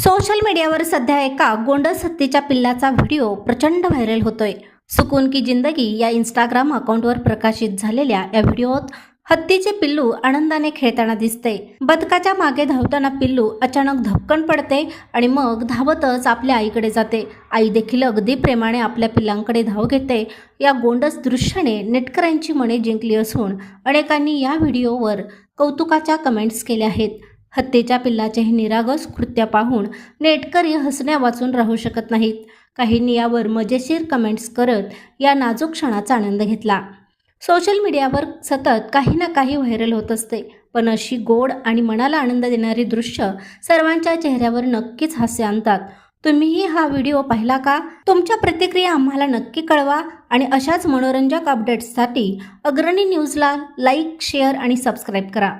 Social मीडियावर सध्या एका गोंडस हत्तीच्या पिल्लाचा व्हिडिओ प्रचंड व्हायरल होतोय. सुकून की जिंदगी या इंस्टाग्राम अकाउंटवर प्रकाशित झालेल्या या व्हिडिओत हत्तीचे पिल्लू आनंदाने खेळताना दिसते बदकाच्या मागे धावताना पिल्लू अचानक धपकन पडते आणि मग धावतच आपल्या आईकडे जाते. आई देखील अगदी प्रेमाने आपल्या पिल्लांकडे धाव घेते. या गोंडस दृश्याने नेटकऱ्यांची मने जिंकली असून अनेकांनी या व्हिडिओवर कौतुकाच्या कमेंट्स केल्या आहेत. हत्येच्या पिल्लाचे हे निरागस कृत्य पाहून नेटकरी हसण्या वाचून राहू शकत नाहीत. काहींनी यावर मजेशीर कमेंट्स करत या नाजूक क्षणाचा आनंद घेतला. सोशल मीडियावर सतत काही ना काही व्हायरल होत असते. पण अशी गोड आणि मनाला आनंद देणारी दृश्य सर्वांच्या चेहऱ्यावर नक्कीच हास्य आणतात. तुम्हीही हा व्हिडिओ पाहिला का? तुमच्या प्रतिक्रिया आम्हाला नक्की कळवा आणि अशाच मनोरंजक अपडेट्ससाठी अग्रणी न्यूजला लाईक शेअर आणि सबस्क्राईब करा.